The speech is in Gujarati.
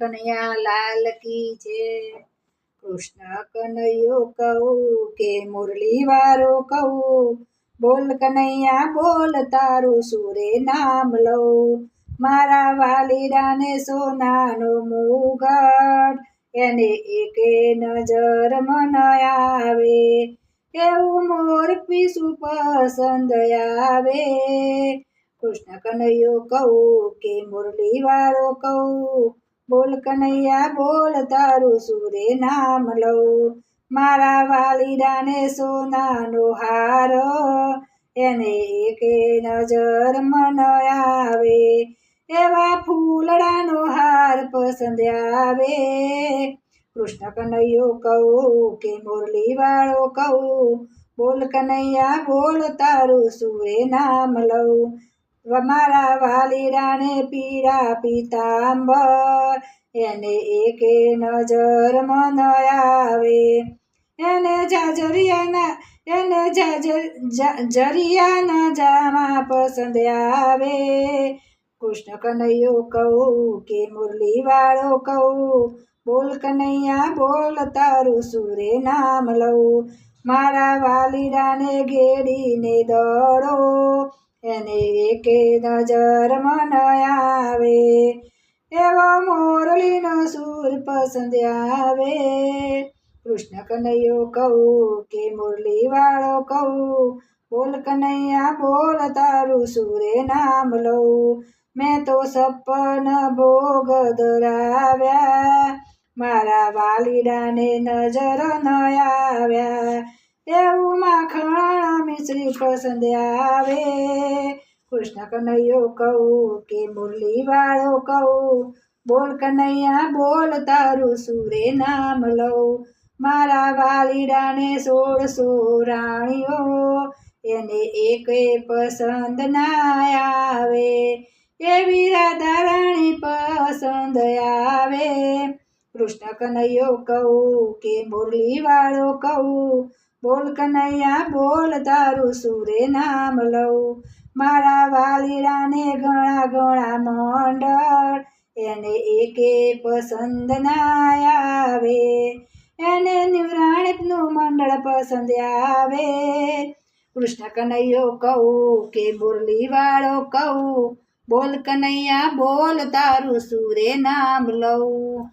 કનૈયા લાલ કી છે કૃષ્ણ કનૈયો કહું કે મુરલી વારો કહું. બોલ કનૈયા, બોલ તારું સુરે નામ લઉં મારા વાલીડાને સોનાનો મુગટ એને એકે નજર મન આવે. એવું મોર પીસું પસંદ આવે. કૃષ્ણ કનૈયો કહું કે મુરલી વાળો કહું. બોલ કનૈયા, બોલ તારું સુરે નામ લઉં. મારા વાલીરાને સોનાનો હાર, એને કે નજર મન આવે. એવા ફૂલડાનો હાર પસંદ આવે. કૃષ્ણ કનૈયો કહું કે મુરલી વાળો કહું. બોલ કનૈયા, બોલ તારું સુરે નામ લઉં. મારા વાલીડાને પીડા પીતાંબર. એને એકે નજર મન આવે. એને જાજરિયાના, એને જરિયાના જામા પસંદ આવે. કૃષ્ણ કનૈયો કહું કે મુરલી વાળો કહું, બોલ કનૈયા, બોલ તારું સુરે નામ લઉં. મારા વાલીડાને ઘેડીને દોડો. એને એકે નજર મન આવે, એવો મોરલીનો સૂર પસંદ આવે. કૃષ્ણ કનૈયો કહું કે મુરલી વાળો કહું, બોલ કનૈયા, બોલ તારું સુરે નામ લઉં. મેં તો સપન ભોગ ધરાવ્યા, મારા વાલીડાને નજર ન આવ્યા. એવું માખણ મિશ્રી પસંદ આવે કૃષ્ણ કનૈયો કહું કે મુરલી વાળો કહું. બોલ કનૈયા, બોલ તારું સુરે નામ લઉં. મારા વાલીડાને સોળસો રાણીઓ. એને એકે પસંદ ના આવે. એવી રાધા રાણી પસંદ આવે. કૃષ્ણ કનૈયો કહું કે મુરલી વાળો કહું. બોલ કનૈયા, બોલ તારું સુરે નામ લઉં. મારા વાલીડાને ઘણા ઘણા મંડળ. એને એકે પસંદ ના આવે. એને નિવરાણિકનું મંડળ પસંદ આવે. કૃષ્ણ કનૈયો કહું કે મુરલી વાળો કહું. બોલ કનૈયા, બોલ તારું સુરે નામ લઉં.